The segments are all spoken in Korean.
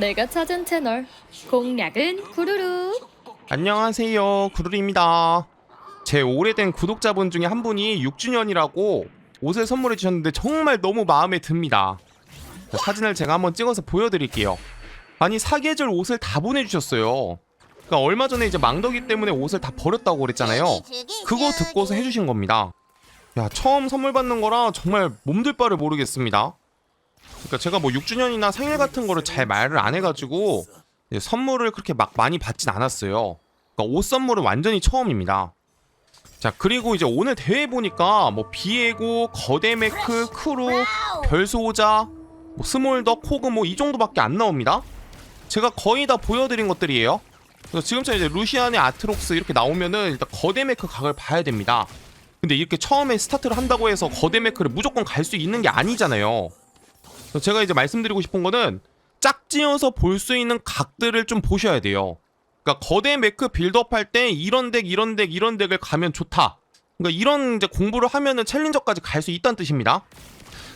내가 찾은 채널. 공략은 구루루. 안녕하세요. 구루리입니다. 제 오래된 구독자분 중에 한 분이 6주년이라고 옷을 선물해 주셨는데 정말 너무 마음에 듭니다. 사진을 제가 한번 찍어서 보여드릴게요. 아니 사계절 옷을 다 보내주셨어요. 그러니까 얼마 전에 이제 망더기 때문에 옷을 다 버렸다고 그랬잖아요. 그거 듣고서 해주신 겁니다. 야 처음 선물 받는 거라 정말 몸둘 바를 모르겠습니다 그러니까 제가 뭐 6주년이나 생일 같은 거를 잘 말을 안 해가지고 선물을 그렇게 막 많이 받진 않았어요. 그러니까 옷 선물은 완전히 처음입니다. 자 그리고 이제 오늘 대회 보니까 뭐 비에고, 거대 매크, 크루, 별소자, 뭐 스몰더, 코그 뭐 이 정도밖에 안 나옵니다. 제가 거의 다 보여드린 것들이에요. 그래서 지금처럼 이제 루시안의 아트록스 이렇게 나오면은 일단 거대 매크 각을 봐야 됩니다. 근데 이렇게 처음에 스타트를 한다고 해서 거대 매크를 무조건 갈 수 있는 게 아니잖아요. 제가 이제 말씀드리고 싶은 거는 짝지어서 볼 수 있는 각들을 좀 보셔야 돼요. 그러니까 거대 매크 빌드업 할 때 이런 덱 이런 덱 이런 덱을 가면 좋다. 그러니까 이런 이제 공부를 하면은 챌린저까지 갈 수 있다는 뜻입니다.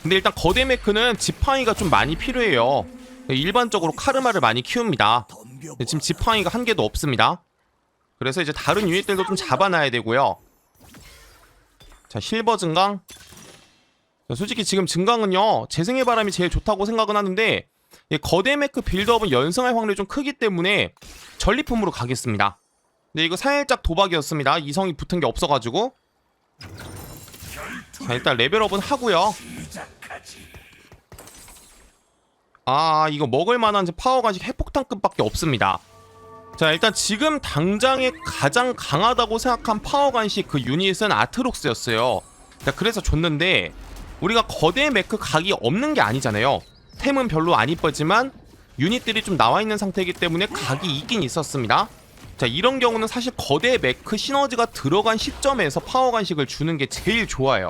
근데 일단 거대 매크는 지팡이가 좀 많이 필요해요. 일반적으로 카르마를 많이 키웁니다. 지금 지팡이가 한 개도 없습니다. 그래서 이제 다른 유닛들도 좀 잡아놔야 되고요. 자 실버 증강. 솔직히 지금 증강은요 재생의 바람이 제일 좋다고 생각은 하는데 이 거대 매크 빌드업은 연승할 확률이 좀 크기 때문에 전리품으로 가겠습니다. 근데 이거 살짝 도박이었습니다. 이성이 붙은 게 없어가지고 자 일단 레벨업은 하고요. 아 이거 먹을 만한 파워 간식 핵폭탄급밖에 없습니다. 자 일단 지금 당장에 가장 강하다고 생각한 파워 간식 그 유닛은 아트록스였어요. 자 그래서 줬는데 우리가 거대 매크 각이 없는 게 아니잖아요. 템은 별로 안 이쁘지만 유닛들이 좀 나와 있는 상태이기 때문에 각이 있긴 있었습니다. 자 이런 경우는 사실 거대 매크 시너지가 들어간 시점에서 파워 간식을 주는 게 제일 좋아요.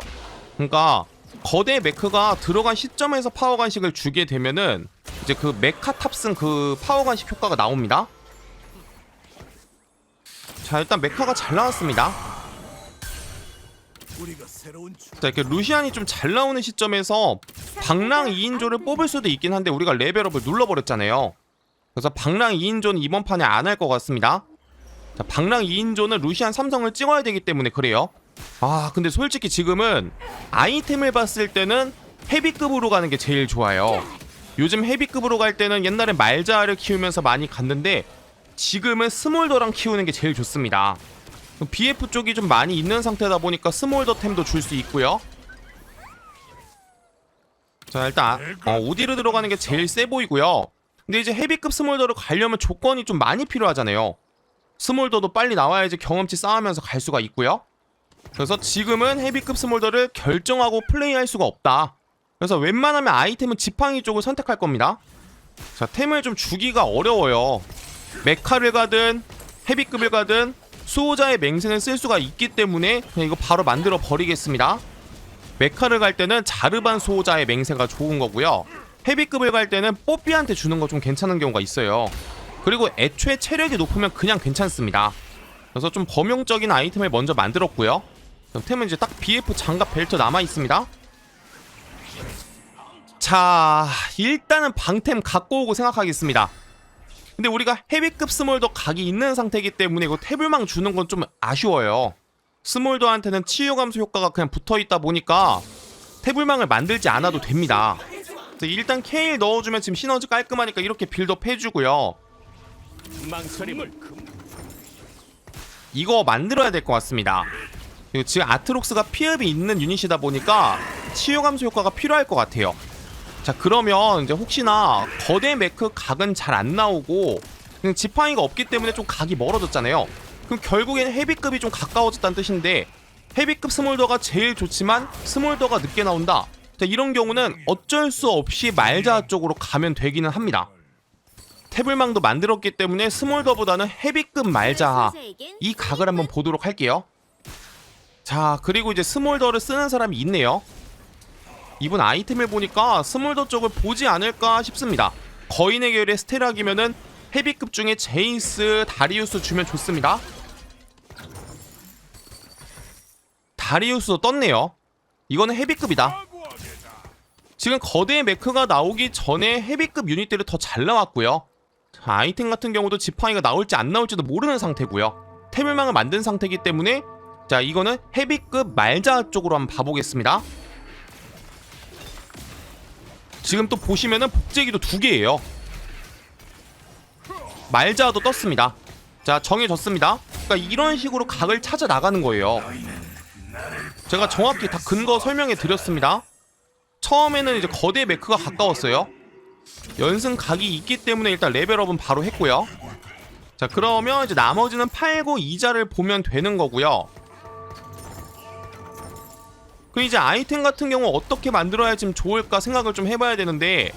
그러니까 거대 매크가 들어간 시점에서 파워 간식을 주게 되면은 이제 그 메카 탑승 그 파워 간식 효과가 나옵니다. 자 일단 메카가 잘 나왔습니다. 자 이렇게 루시안이 좀 잘 나오는 시점에서 방랑 2인조를 뽑을 수도 있긴 한데 우리가 레벨업을 눌러버렸잖아요. 그래서 방랑 2인조는 이번 판에 안 할 것 같습니다. 자 방랑 2인조는 루시안 삼성을 찍어야 되기 때문에 그래요. 아 근데 솔직히 지금은 아이템을 봤을 때는 헤비급으로 가는 게 제일 좋아요. 요즘 헤비급으로 갈 때는 옛날에 말자를 키우면서 많이 갔는데 지금은 스몰더랑 키우는 게 제일 좋습니다 BF 쪽이 좀 많이 있는 상태다 보니까 스몰더 템도 줄 수 있고요. 자 일단 어, 우디르 들어가는 게 제일 세 보이고요. 근데 이제 헤비급 스몰더를 가려면 조건이 좀 많이 필요하잖아요. 스몰더도 빨리 나와야지 경험치 쌓으면서 갈 수가 있고요. 그래서 지금은 헤비급 스몰더를 결정하고 플레이할 수가 없다. 그래서 웬만하면 아이템은 지팡이 쪽을 선택할 겁니다. 자 템을 좀 주기가 어려워요. 메카를 가든 헤비급을 가든 수호자의 맹세는 쓸 수가 있기 때문에 그냥 이거 바로 만들어 버리겠습니다. 메카를 갈 때는 자르반 수호자의 맹세가 좋은 거고요. 헤비급을 갈 때는 뽀삐한테 주는 거 좀 괜찮은 경우가 있어요. 그리고 애초에 체력이 높으면 그냥 괜찮습니다. 그래서 좀 범용적인 아이템을 먼저 만들었고요. 템은 이제 딱 BF 장갑 벨트 남아 있습니다. 자, 일단은 방템 갖고 오고 생각하겠습니다. 근데 우리가 헤비급 스몰더 각이 있는 상태이기 때문에 이거 태블망 주는 건 좀 아쉬워요. 스몰더한테는 치유 감소 효과가 그냥 붙어 있다 보니까 태블망을 만들지 않아도 됩니다. 일단 케일 넣어주면 지금 시너지 깔끔하니까 이렇게 빌드업 해주고요. 이거 만들어야 될 것 같습니다. 지금 아트록스가 피흡이 있는 유닛이다 보니까 치유 감소 효과가 필요할 것 같아요. 자 그러면 이제 혹시나 거대 매크 각은 잘 안 나오고 그냥 지팡이가 없기 때문에 좀 각이 멀어졌잖아요. 그럼 결국엔 헤비급이 좀 가까워졌다는 뜻인데 헤비급 스몰더가 제일 좋지만 스몰더가 늦게 나온다. 자 이런 경우는 어쩔 수 없이 말자 쪽으로 가면 되기는 합니다. 태블망도 만들었기 때문에 스몰더보다는 헤비급 말자 이 각을 한번 보도록 할게요. 자 그리고 이제 스몰더를 쓰는 사람이 있네요. 이분 아이템을 보니까 스몰더 쪽을 보지 않을까 싶습니다. 거인의 계열의 스테락이면은 헤비급 중에 제이스, 다리우스 주면 좋습니다. 다리우스도 떴네요. 이거는 헤비급이다. 지금 거대 메크가 나오기 전에 헤비급 유닛들이 더 잘 나왔고요. 자, 아이템 같은 경우도 지팡이가 나올지 안 나올지도 모르는 상태고요. 태물망을 만든 상태이기 때문에 자 이거는 헤비급 말자 쪽으로 한번 봐보겠습니다. 지금 또 보시면은 복제기도 두 개예요. 말자도 떴습니다. 자 정해졌습니다. 그러니까 이런 식으로 각을 찾아 나가는 거예요. 제가 정확히 다 근거 설명해 드렸습니다. 처음에는 이제 거대 메크가 가까웠어요. 연승 각이 있기 때문에 일단 레벨업은 바로 했고요. 자 그러면 이제 나머지는 팔고 이자를 보면 되는 거고요. 그 이제 아이템 같은 경우 어떻게 만들어야 좀 좋을까 생각을 좀 해봐야 되는데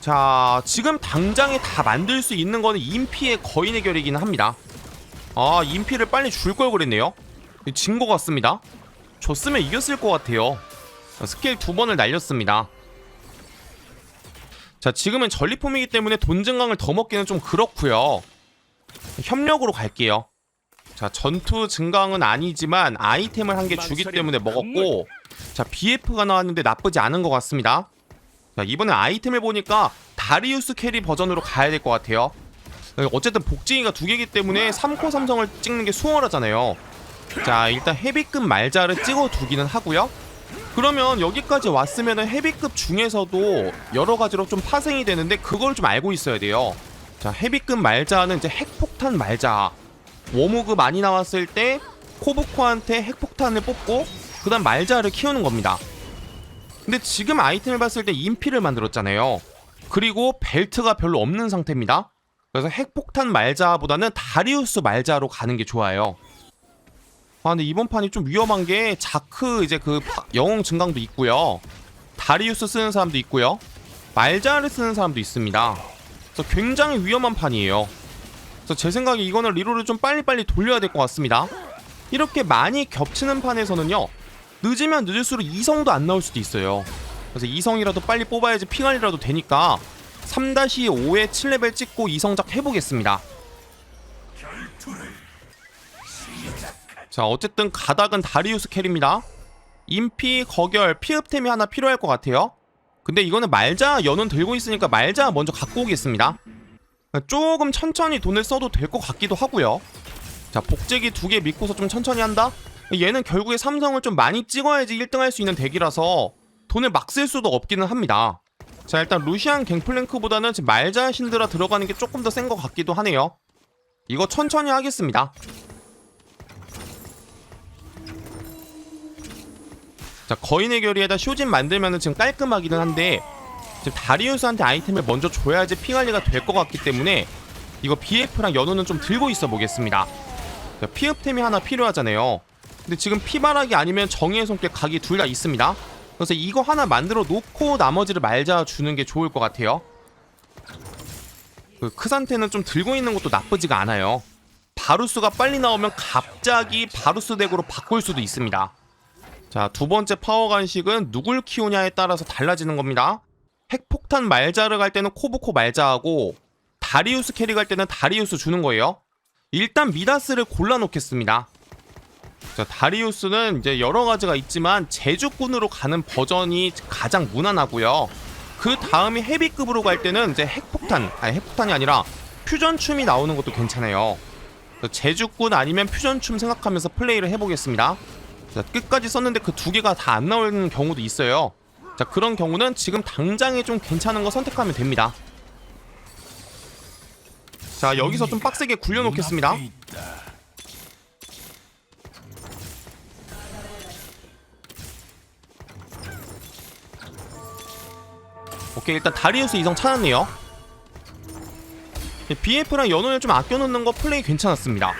자 지금 당장에 다 만들 수 있는 거는 인피의 거인의 결이긴 합니다. 아 인피를 빨리 줄 걸 그랬네요. 진 것 같습니다. 줬으면 이겼을 것 같아요. 스킬 두 번을 날렸습니다. 자 지금은 전리품이기 때문에 돈 증강을 더 먹기는 좀 그렇고요. 협력으로 갈게요. 자 전투 증강은 아니지만 아이템을 한 개 주기 때문에 먹었고 자 BF가 나왔는데 나쁘지 않은 것 같습니다. 자 이번에 아이템을 보니까 다리우스 캐리 버전으로 가야 될 것 같아요. 어쨌든 복제기가 두 개이기 때문에 3코 삼성을 찍는 게 수월하잖아요. 자 일단 헤비급 말자를 찍어 두기는 하고요. 그러면 여기까지 왔으면 헤비급 중에서도 여러 가지로 좀 파생이 되는데 그걸 좀 알고 있어야 돼요. 자 헤비급 말자는 이제 핵폭탄 말자. 워모그 많이 나왔을 때 코브코한테 핵폭탄을 뽑고 그 다음 말자를 키우는 겁니다. 근데 지금 아이템을 봤을 때 인피를 만들었잖아요. 그리고 벨트가 별로 없는 상태입니다. 그래서 핵폭탄 말자보다는 다리우스 말자로 가는 게 좋아요. 아 근데 이번 판이 좀 위험한 게 자크 이제 그 파- 영웅 증강도 있고요. 다리우스 쓰는 사람도 있고요. 말자를 쓰는 사람도 있습니다. 그래서 굉장히 위험한 판이에요. 그래서 제 생각에 이거는 리로를 좀 빨리빨리 돌려야 될 것 같습니다. 이렇게 많이 겹치는 판에서는요. 늦으면 늦을수록 이성도 안 나올 수도 있어요. 그래서 이성이라도 빨리 뽑아야지 핑알이라도 되니까 3-5에 7레벨 찍고 이성작 해보겠습니다. 자 어쨌든 가닥은 다리우스 캐리입니다. 인피, 거결, 피흡템이 하나 필요할 것 같아요. 근데 이거는 말자 연운 들고 있으니까 말자 먼저 갖고 오겠습니다. 조금 천천히 돈을 써도 될 것 같기도 하고요. 자 복제기 두 개 믿고서 좀 천천히 한다? 얘는 결국에 삼성을 좀 많이 찍어야지 1등 할 수 있는 덱이라서 돈을 막 쓸 수도 없기는 합니다. 자 일단 루시안 갱플랭크보다는 지금 말자 신드라 들어가는 게 조금 더 센 것 같기도 하네요. 이거 천천히 하겠습니다. 자 거인의 결의에다 쇼진 만들면은 지금 깔끔하기는 한데 지금 다리우스한테 아이템을 먼저 줘야지 핑알리가 될 것 같기 때문에 이거 BF랑 연우는 좀 들고 있어 보겠습니다. 자, 피흡템이 하나 필요하잖아요. 근데 지금 피바락이 아니면 정의의 손길 각이 둘 다 있습니다. 그래서 이거 하나 만들어 놓고 나머지를 말자 주는 게 좋을 것 같아요. 그 크산테는 좀 들고 있는 것도 나쁘지가 않아요. 바루스가 빨리 나오면 갑자기 바루스 덱으로 바꿀 수도 있습니다. 자, 두 번째 파워 간식은 누굴 키우냐에 따라서 달라지는 겁니다. 핵폭탄 말자를 갈 때는 코브코 말자하고 다리우스 캐리 갈 때는 다리우스 주는 거예요. 일단 미다스를 골라 놓겠습니다. 자, 다리우스는 이제 여러 가지가 있지만 제주꾼으로 가는 버전이 가장 무난하고요. 그 다음이 헤비급으로 갈 때는 이제 핵폭탄, 아니 핵폭탄이 아니라 퓨전춤이 나오는 것도 괜찮아요. 제주꾼 아니면 퓨전춤 생각하면서 플레이를 해보겠습니다. 자, 끝까지 썼는데 그 두 개가 다 안 나오는 경우도 있어요. 자, 그런 경우는 지금 당장에 좀 괜찮은 거 선택하면 됩니다. 자, 여기서 좀 빡세게 굴려놓겠습니다. 오케이, 일단 다리우스 이성 찾았네요. BF랑 연호를 좀 아껴놓는 거 플레이 괜찮았습니다.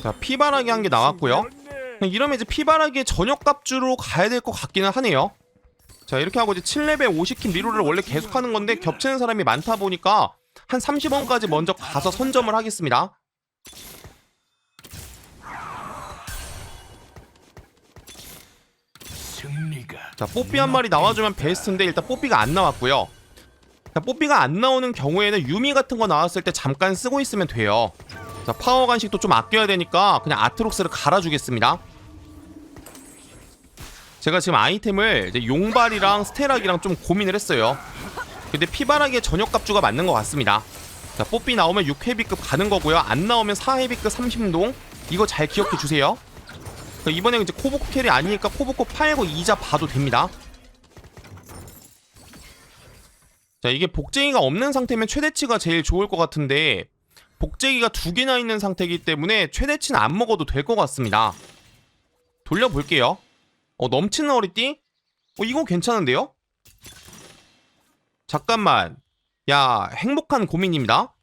자, 피바라기 한 개 나왔고요. 이러면 이제 피바라기의 저녁 값주로 가야 될 것 같기는 하네요. 자 이렇게 하고 이제 7레벨 50킨 리로를 원래 계속하는 건데 겹치는 사람이 많다 보니까 한 30원까지 먼저 가서 선점을 하겠습니다. 자 뽀삐 한 마리 나와주면 베스트인데 일단 뽀삐가 안 나왔고요. 자 뽀삐가 안 나오는 경우에는 유미 같은 거 나왔을 때 잠깐 쓰고 있으면 돼요. 자 파워 간식도 좀 아껴야 되니까 그냥 아트록스를 갈아주겠습니다. 제가 지금 아이템을 용발이랑 스테락이랑 좀 고민을 했어요. 근데 피바라기의 전역 갑주가 맞는 것 같습니다. 자, 뽀삐 나오면 6회비급 가는 거고요. 안 나오면 4회비급 30동. 이거 잘 기억해 주세요. 자, 이번에 이제 코보코 캐리 아니니까 코보코 팔고 이자 봐도 됩니다. 자, 이게 복제기가 없는 상태면 최대치가 제일 좋을 것 같은데 복제기가 두 개나 있는 상태이기 때문에 최대치는 안 먹어도 될 것 같습니다. 돌려볼게요. 어, 넘치는 어리띠? 어, 이거 괜찮은데요? 잠깐만. 야, 행복한 고민입니다.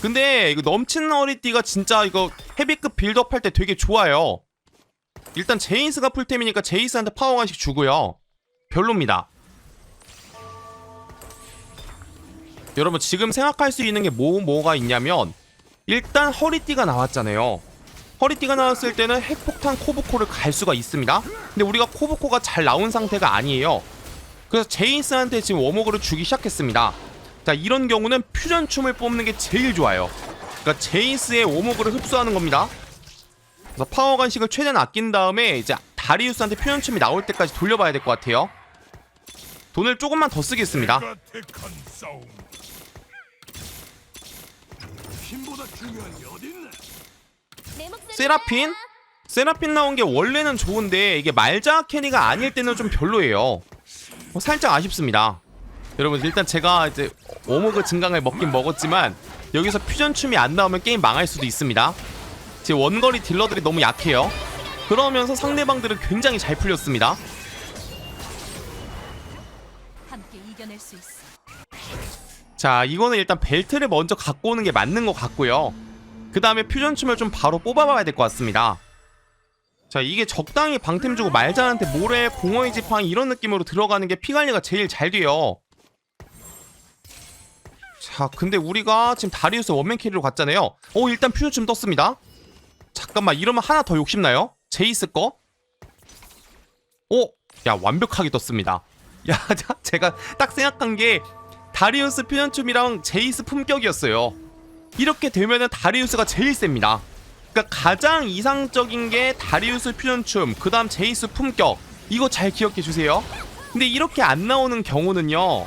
근데 이거 넘치는 어리띠가 진짜 이거 헤비급 빌드업 할 때 되게 좋아요. 일단 제이스가 풀템이니까 제이스한테 파워 간식 주고요. 별로입니다. 여러분 지금 생각할 수 있는 게 뭐 뭐가 있냐면 일단 허리띠가 나왔잖아요. 허리띠가 나왔을 때는 핵폭탄 코브코를 갈 수가 있습니다. 근데 우리가 코브코가 잘 나온 상태가 아니에요. 그래서 제이스한테 지금 워머그를 주기 시작했습니다. 자 이런 경우는 퓨전 춤을 뽑는 게 제일 좋아요. 그러니까 제이스의 워머그를 흡수하는 겁니다. 그래서 파워 간식을 최대한 아낀 다음에 이제 다리우스한테 퓨전 춤이 나올 때까지 돌려봐야 될 것 같아요. 돈을 조금만 더 쓰겠습니다. 힘보다 중요한 게 어딨나? 세라핀? 세라핀 나온 게 원래는 좋은데 이게 말자 캐리가 아닐 때는 좀 별로예요. 어, 살짝 아쉽습니다. 여러분 일단 제가 이제 워머그 증강을 먹긴 먹었지만 여기서 퓨전 춤이 안 나오면 게임 망할 수도 있습니다. 제 원거리 딜러들이 너무 약해요. 그러면서 상대방들은 굉장히 잘 풀렸습니다. 함께 이겨낼 수 있어. 자 이거는 일단 벨트를 먼저 갖고 오는 게 맞는 것 같고요 그 다음에 퓨전 춤을 좀 바로 뽑아봐야 될 것 같습니다 자 이게 적당히 방템 주고 말자한테 모래 공허의 지팡이 이런 느낌으로 들어가는 게 피관리가 제일 잘 돼요 자 근데 우리가 지금 다리우스 원맨 캐리로 갔잖아요 어 일단 퓨전 춤 떴습니다 잠깐만 이러면 하나 더 욕심나요? 제이스 거? 오! 야 완벽하게 떴습니다 야 자, 제가 딱 생각한 게 다리우스 퓨전춤이랑 제이스 품격이었어요. 이렇게 되면은 다리우스가 제일 셉니다. 그러니까 가장 이상적인 게 다리우스 퓨전춤, 그다음 제이스 품격. 이거 잘 기억해 주세요. 근데 이렇게 안 나오는 경우는요.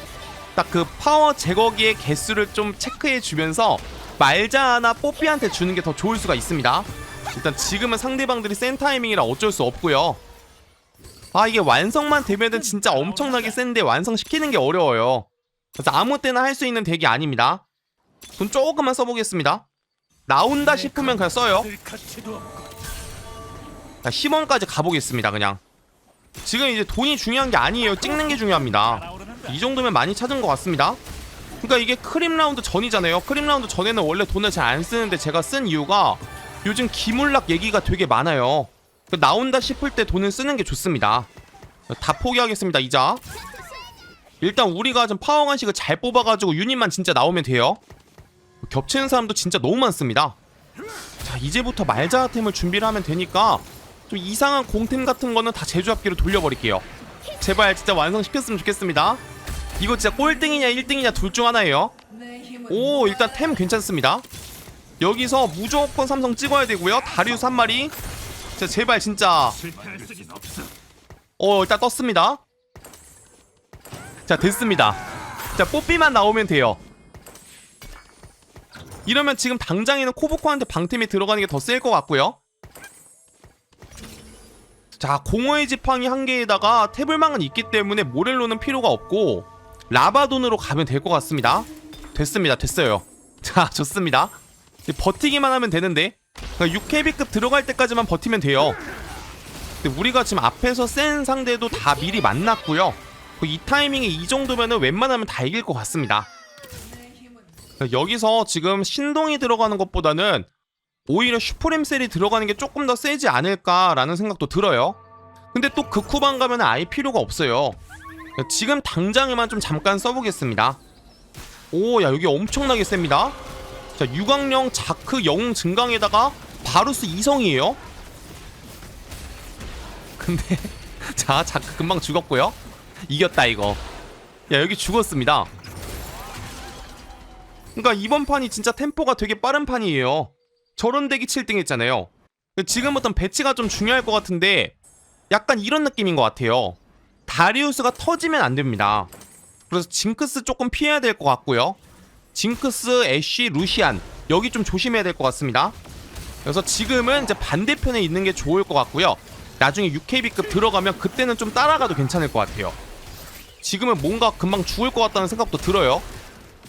딱 그 파워 제거기의 개수를 좀 체크해 주면서 말자나 뽀삐한테 주는 게 더 좋을 수가 있습니다. 일단 지금은 상대방들이 센 타이밍이라 어쩔 수 없고요. 아 이게 완성만 되면은 진짜 엄청나게 센데 완성시키는 게 어려워요. 그래서 아무 때나 할 수 있는 덱이 아닙니다. 돈 조금만 써보겠습니다. 나온다 싶으면 그냥 써요. 자, 10원까지 가보겠습니다. 그냥. 지금 이제 돈이 중요한 게 아니에요. 찍는 게 중요합니다. 이 정도면 많이 찾은 것 같습니다. 그러니까 이게 크림 라운드 전이잖아요. 크림 라운드 전에는 원래 돈을 잘 안 쓰는데 제가 쓴 이유가 요즘 기물락 얘기가 되게 많아요. 그 나온다 싶을 때 돈을 쓰는 게 좋습니다. 다 포기하겠습니다. 이자. 일단 우리가 좀 파워 간식을 잘 뽑아가지고 유닛만 진짜 나오면 돼요. 겹치는 사람도 진짜 너무 많습니다. 자 이제부터 말자템을 준비를 하면 되니까 좀 이상한 공템 같은 거는 다 제조합기로 돌려버릴게요. 제발 진짜 완성시켰으면 좋겠습니다. 이거 진짜 꼴등이냐 1등이냐 둘 중 하나예요. 오 일단 템 괜찮습니다. 여기서 무조건 삼성 찍어야 되고요. 다리우스 한 마리. 자 제발 진짜. 어 일단 떴습니다. 자 됐습니다. 자 뽀삐만 나오면 돼요. 이러면 지금 당장에는 코보코한테 방템이 들어가는 게 더 셀 것 같고요. 자 공허의 지팡이 한 개에다가 태블망은 있기 때문에 모렐로는 필요가 없고 라바돈으로 가면 될 것 같습니다. 됐습니다. 됐어요. 자 좋습니다. 버티기만 하면 되는데 그러니까 6KB급 들어갈 때까지만 버티면 돼요. 우리가 지금 앞에서 센 상대도 다 미리 만났고요. 그이 타이밍에 이 정도면은 웬만하면 다 이길 것 같습니다. 여기서 지금 신동이 들어가는 것보다는 오히려 슈프림셀이 들어가는 게 조금 더 세지 않을까라는 생각도 들어요. 근데 또 극후반 가면 아예 필요가 없어요. 지금 당장에만 좀 잠깐 써보겠습니다. 오, 야 여기 엄청나게 셉니다. 자, 유광령 자크 영웅 증강에다가 바루스 이성이에요. 근데 자 자크 금방 죽었고요. 이겼다 이거. 야 여기 죽었습니다. 그러니까 이번 판이 진짜 템포가 되게 빠른 판이에요. 저런 덱이 7등 했잖아요. 지금부터 배치가 좀 중요할 것 같은데 약간 이런 느낌인 것 같아요. 다리우스가 터지면 안 됩니다. 그래서 징크스 조금 피해야 될 것 같고요. 징크스, 애쉬, 루시안 여기 좀 조심해야 될 것 같습니다. 그래서 지금은 이제 반대편에 있는 게 좋을 것 같고요. 나중에 6KB급 들어가면 그때는 좀 따라가도 괜찮을 것 같아요. 지금은 뭔가 금방 죽을 것 같다는 생각도 들어요.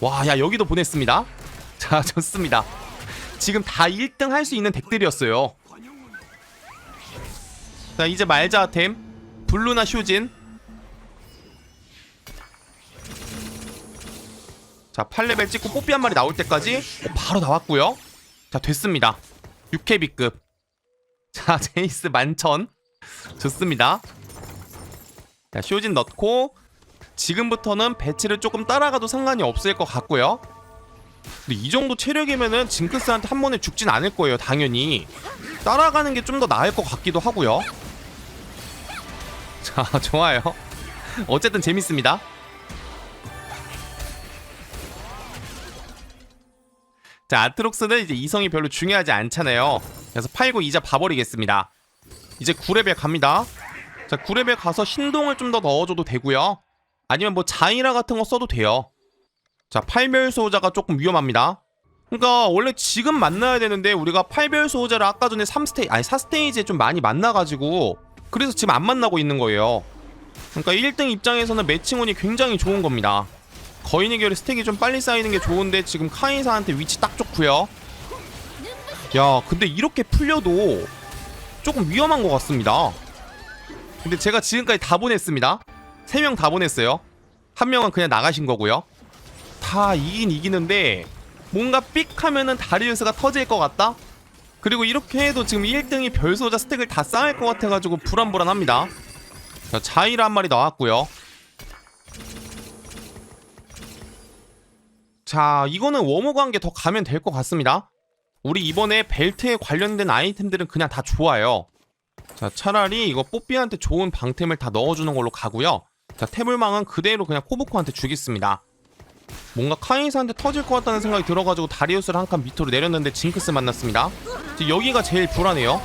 와, 야 여기도 보냈습니다. 자, 좋습니다. 지금 다 1등 할 수 있는 덱들이었어요. 자, 이제 말자템 블루나 쇼진. 자, 8레벨 찍고 뽀삐 한 마리 나올 때까지 어, 바로 나왔고요. 자, 됐습니다. 6KB급. 자, 제이스 만천. 좋습니다. 자, 쇼진 넣고 지금부터는 배치를 조금 따라가도 상관이 없을 것 같고요. 근데 이 정도 체력이면은 징크스한테 한 번에 죽진 않을 거예요, 당연히. 따라가는 게 좀 더 나을 것 같기도 하고요. 자, 좋아요. 어쨌든 재밌습니다. 자, 아트록스는 이제 이성이 별로 중요하지 않잖아요. 그래서 팔고 이자 봐버리겠습니다. 이제 9레벨 갑니다. 자, 9레벨 가서 신동을 좀 더 넣어줘도 되고요. 아니면 뭐 자이라 같은 거 써도 돼요. 자, 팔별 수호자가 조금 위험합니다. 그러니까 원래 지금 만나야 되는데 우리가 팔별 수호자를 아까 전에 3스테이 아니 4스테이지에 좀 많이 만나가지고 그래서 지금 안 만나고 있는 거예요. 그러니까 1등 입장에서는 매칭운이 굉장히 좋은 겁니다. 거인의 결의 스택이 좀 빨리 쌓이는 게 좋은데 지금 카이사한테 위치 딱 좋고요. 야, 근데 이렇게 풀려도 조금 위험한 것 같습니다. 근데 제가 지금까지 다 보냈습니다. 3명 다 보냈어요. 한 명은 그냥 나가신 거고요. 다 이긴 이기는데 뭔가 삑 하면은 다리우스가 터질 것 같다? 그리고 이렇게 해도 지금 1등이 별소자 스택을 다 쌓을 것 같아가지고 불안불안합니다. 자, 자이라 한 마리 나왔고요. 자, 이거는 워머 관계 더 가면 될 것 같습니다. 우리 이번에 벨트에 관련된 아이템들은 그냥 다 좋아요. 자, 차라리 이거 뽀삐한테 좋은 방템을 다 넣어주는 걸로 가고요. 자, 태블망은 그대로 그냥 코보코한테 주겠습니다. 뭔가 카이사한테 터질 것 같다는 생각이 들어가지고 다리우스를 한 칸 밑으로 내렸는데 징크스 만났습니다. 여기가 제일 불안해요.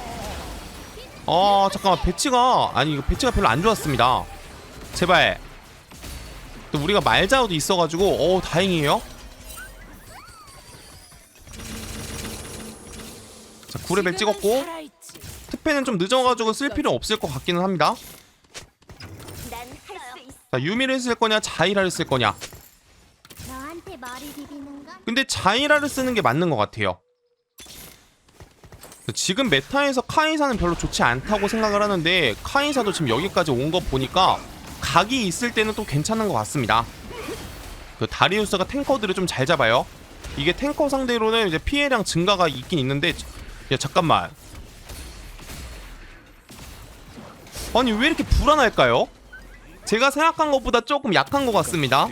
아 잠깐만 배치가 아니 이거 배치가 별로 안 좋았습니다. 제발. 또 우리가 말자우도 있어가지고 어 다행이에요. 자 9레벨 찍었고 특패는 좀 늦어가지고 쓸 필요 없을 것 같기는 합니다. 자 유미를 쓸 거냐 자이라를 쓸 거냐. 너한테 머리 비비는 건 근데 자이라를 쓰는 게 맞는 것 같아요. 지금 메타에서 카이사는 별로 좋지 않다고 생각을 하는데 카이사도 지금 여기까지 온거 보니까 각이 있을 때는 또 괜찮은 것 같습니다. 그 다리우스가 탱커들을 좀 잘 잡아요. 이게 탱커 상대로는 이제 피해량 증가가 있긴 있는데 야 잠깐만 아니 왜 이렇게 불안할까요? 제가 생각한 것보다 조금 약한 것 같습니다.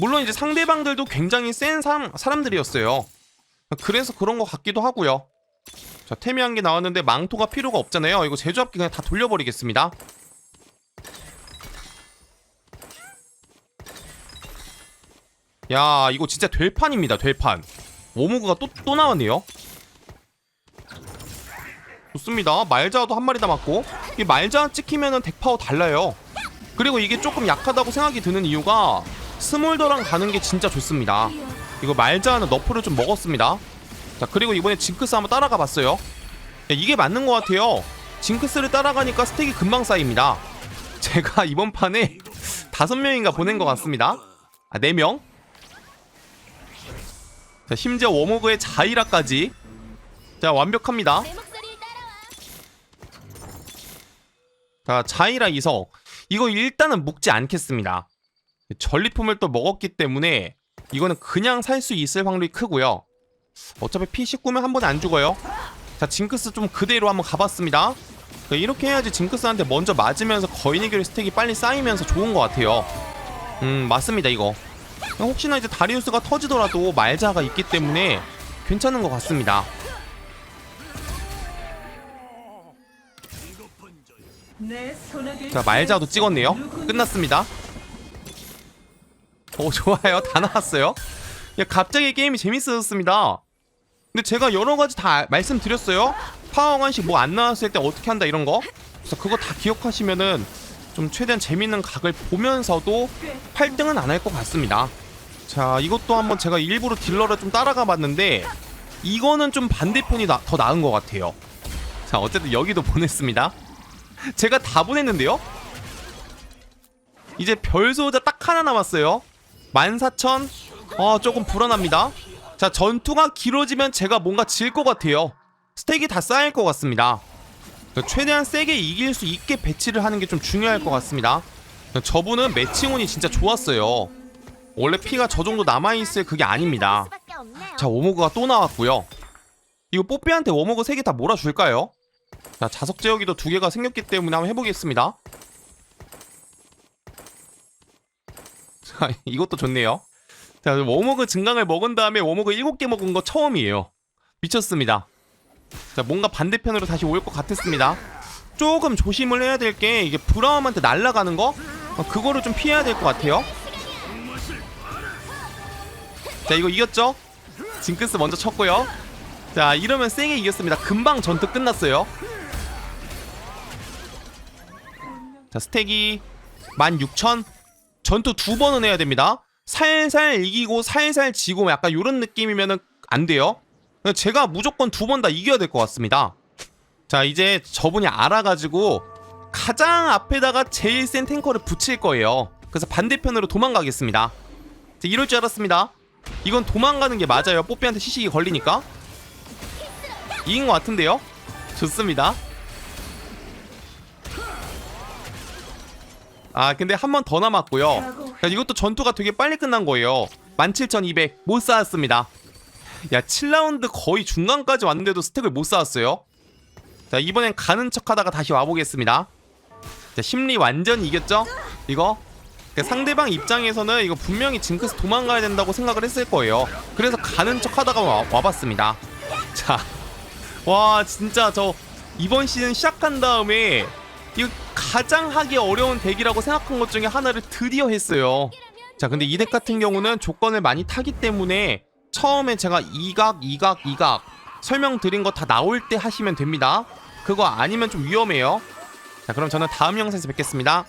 물론 이제 상대방들도 굉장히 센 사람, 사람들이었어요. 그래서 그런 것 같기도 하고요. 자, 태미 한개 나왔는데 망토가 필요가 없잖아요. 이거 제조합기 그냥 다 돌려버리겠습니다. 야, 이거 진짜 될 판입니다. 될 판. 워무그가 또, 또 나왔네요. 좋습니다. 말자도 한 마리 남았고 이 말자 찍히면은 덱파워 달라요. 그리고 이게 조금 약하다고 생각이 드는 이유가 스몰더랑 가는 게 진짜 좋습니다. 이거 말자는 너프를 좀 먹었습니다. 자 그리고 이번에 징크스 한번 따라가 봤어요. 야, 이게 맞는 것 같아요. 징크스를 따라가니까 스택이 금방 쌓입니다. 제가 이번 판에 다섯 명인가 보낸 것 같습니다. 아, 네 명. 자 심지어 워모그의 자이라까지. 자 완벽합니다. 자, 자이라 이석. 이거 일단은 묶지 않겠습니다. 전리품을 또 먹었기 때문에 이거는 그냥 살 수 있을 확률이 크고요. 어차피 P19면 한 번에 안 죽어요. 자, 징크스 좀 그대로 한번 가봤습니다. 자, 이렇게 해야지 징크스한테 먼저 맞으면서 거인의 결의 스택이 빨리 쌓이면서 좋은 것 같아요. 음, 맞습니다, 이거. 혹시나 이제 다리우스가 터지더라도 말자가 있기 때문에 괜찮은 것 같습니다. 자 말자도 찍었네요. 끝났습니다. 오 좋아요. 다 나왔어요? 야 갑자기 게임이 재밌어졌습니다. 근데 제가 여러가지 다 말씀드렸어요. 파워관식 뭐 안 나왔을 때 어떻게 한다 이런거? 그래서 그거 다 기억하시면은 좀 최대한 재밌는 각을 보면서도 8등은 안 할 것 같습니다. 자, 이것도 한번 제가 일부러 딜러를 좀 따라가 봤는데 이거는 좀 반대편이 나, 더 나은 것 같아요. 자, 어쨌든 여기도 보냈습니다. 제가 다 보냈는데요? 이제 별소자 딱 하나 남았어요. 14,000. 어, 조금 불안합니다. 자, 전투가 길어지면 제가 뭔가 질 것 같아요. 스택이 다 쌓일 것 같습니다. 최대한 세게 이길 수 있게 배치를 하는 게 좀 중요할 것 같습니다. 저분은 매칭운이 진짜 좋았어요. 원래 피가 저 정도 남아있을 그게 아닙니다. 자, 워머그가 또 나왔고요. 이거 뽀삐한테 워머그 3개 다 몰아줄까요? 자, 자석 제어기도 두 개가 생겼기 때문에 한번 해보겠습니다. 자, 이것도 좋네요. 자, 워머그 증강을 먹은 다음에 워머그 7개 먹은 거 처음이에요. 미쳤습니다. 자, 뭔가 반대편으로 다시 올 것 같았습니다. 조금 조심을 해야 될 게 이게 브라움한테 날아가는 거? 어, 그거를 좀 피해야 될 것 같아요. 자, 이거 이겼죠? 징크스 먼저 쳤고요. 자, 이러면 세게 이겼습니다. 금방 전투 끝났어요. 자, 스택이 16,000. 전투 두 번은 해야 됩니다. 살살 이기고 살살 지고 약간 요런 느낌이면은 안 돼요. 제가 무조건 두 번 다 이겨야 될 것 같습니다. 자, 이제 저분이 알아가지고 가장 앞에다가 제일 센 탱커를 붙일 거예요. 그래서 반대편으로 도망가겠습니다. 자, 이럴 줄 알았습니다. 이건 도망가는 게 맞아요. 뽀삐한테 시식이 걸리니까. 이긴 것 같은데요? 좋습니다. 아 근데 한 번 더 남았고요. 야, 이것도 전투가 되게 빨리 끝난 거예요. 17,200 못 쌓았습니다. 야 7라운드 거의 중간까지 왔는데도 스택을 못 쌓았어요. 자 이번엔 가는 척 하다가 다시 와보겠습니다. 자 심리 완전 이겼죠? 이거 그 상대방 입장에서는 이거 분명히 징크스 도망가야 된다고 생각을 했을 거예요. 그래서 가는 척 하다가 와, 와봤습니다. 자, 와 진짜 저 이번 시즌 시작한 다음에 이거 가장 하기 어려운 덱이라고 생각한 것 중에 하나를 드디어 했어요. 자, 근데 이 덱 같은 경우는 조건을 많이 타기 때문에 처음에 제가 이각, 이각, 이각 설명드린 거 다 나올 때 하시면 됩니다. 그거 아니면 좀 위험해요. 자, 그럼 저는 다음 영상에서 뵙겠습니다.